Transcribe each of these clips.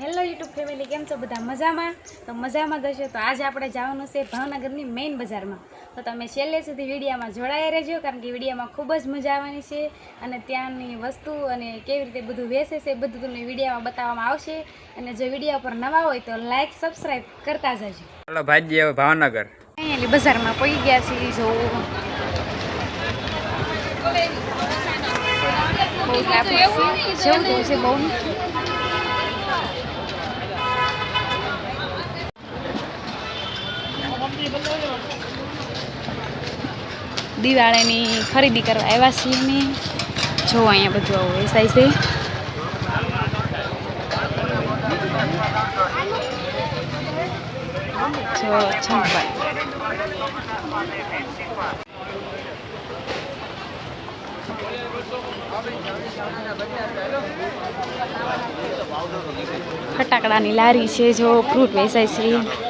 Hello YouTube family કેમ છો બધા? મજામાં? તો મજામાં જશો તો આજે આપણે જવાનું છે ભાવનગરની મેઇન બજારમાં. તો તમે છેલ્લે સુધી વિડીયામાં જોડાયા રહેજો કારણ કે વિડીયામાં ખૂબ જ મજા આવવાની છે અને ત્યાંની વસ્તુ અને કેવી રીતે બધું વેચે છે એ બધું તમને વિડીયામાં બતાવવામાં આવશે. અને જો વિડીયા પર નવા હોય તો લાઇક સબસ્ક્રાઇબ કરતા જજો. ચાલો ભાજી હવે ભાવનગર. અહીંયા બજારમાં પડી ગયા છીએ જો. બહુ છે જેવું છે બહુ. દિવાળીની ખરીદી કરવા આવ્યા છીએ અમે. જો અહીંયા બધું આવું વેચાય છે. ફટાકડાની લારી છે, જો ફ્રૂટ વેચાય છે.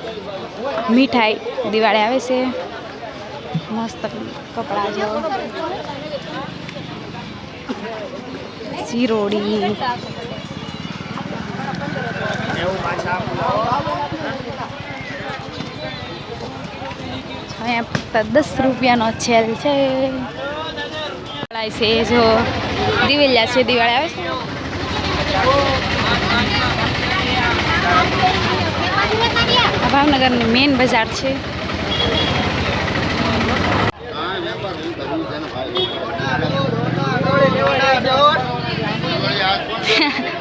મીઠાઈ દિવાળી આવે છે. મસ્ત કપડાં જો. શિરોડી. અહીંયા દસ રૂપિયાનો છેલ છે. છે જો. દિવેલિયા છે, દિવાળી આવે છે આ ભાવનગરની મેઇન બજાર છે.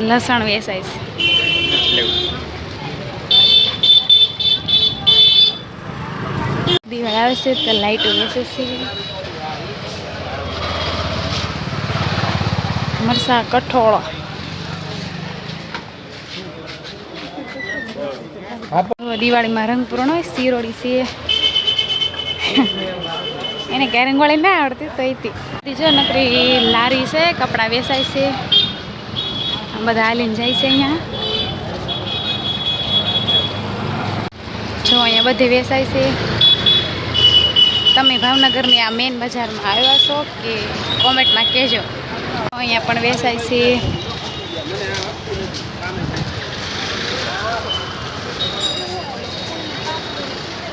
લસણ વેચાય છે દિવાળી આવે છે તો લાઈટો વેચે છે મરસા કઠોળો દિવાળીમાં રંગ પૂરણ હોય શિરોડી છે એને કેરંગવાળી રંગવાળી ના આવડતી તો એથી બીજો નકરી લારી છે, કપડાં વેચાય છે. બધા હાલીને જાય છે અહીંયા. જો અહીંયા બધે વેચાય છે. તમે ભાવનગરની આ મેઇન બજારમાં આવ્યા છો કે કોમેન્ટમાં કહેજો. અહીંયા પણ વેચાય છે.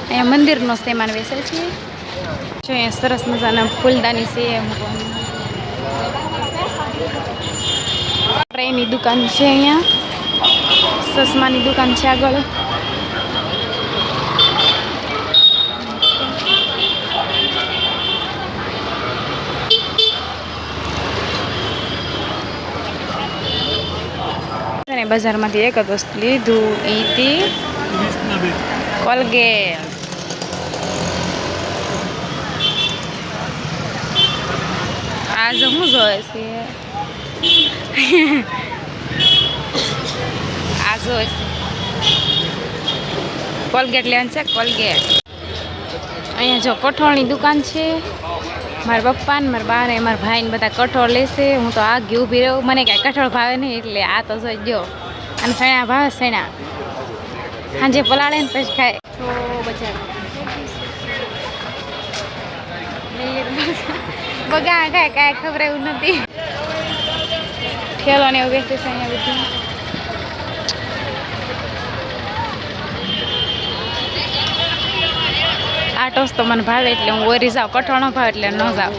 અહીંયા મંદિરનો સામાન વેચાય છે. જો અહીંયા સરસ મજાના ફૂલદાની છે. ટ્રેની દુકાન છે અહીંયા. ચશ્માની દુકાન છે આગળ. અને બજારમાંથી એક જ વસ્તુ લીધું એ તી કોલગેટ. આ જો શું જોવે છે? આ છે. કોલગેટ લેવાનું છે, કોલગેટ. અહીંયા જો કઠોળની દુકાન છે. મારા પપ્પા ને મારા બા ને મારા ભાઈ ને બધા કઠોળ લેશે હું તો આ ઘી ઊભી રહું. મને કાંઈ કઠોળ ભાવે નહીં એટલે આ તો જોઈ ગયો અને સણા ભાવે સણા સાંજે પલાળે ને પછી ખાય. બગા કાંઈ કાંઈ ખબર એવું નથી. ઠેલો ને એવું બેસે છે અહીંયા બધું. આ ટોસ તો મને ભાવે એટલે હું ઓરી જાઉં, કઠોળનો ભાવ એટલે ન જાઉં.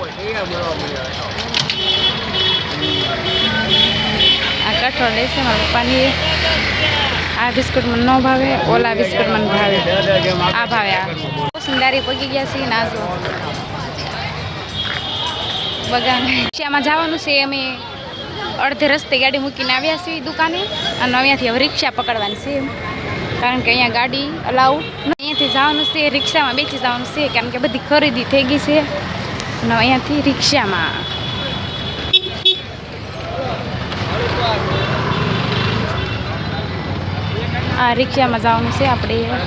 આ કઠોળ લેશે મારા પપ્પાની આ બિસ્કુટ મને ન ભાવે, ઓલા બિસ્કુટ મને ભાવે. આ ભાવે આ. સુંદારી પગી ગયા છે, ના જો બગા રિક્ષામાં જવાનું છે, અમે અડધે રસ્તે ગાડી મૂકીને આવ્યા છીએ દુકાને, અને અહીંયાથી હવે રિક્ષા પકડવાની છે કારણ કે અહીંયા ગાડી અલાઉ અહીંયાથી જવાનું છે, રિક્ષામાં બેસી જવાનું છે કારણ કે બધી ખરીદી થઈ ગઈ છે. અને અહીંયાથી રિક્ષામાં. આ રિક્ષામાં જવાનું છે આપણે.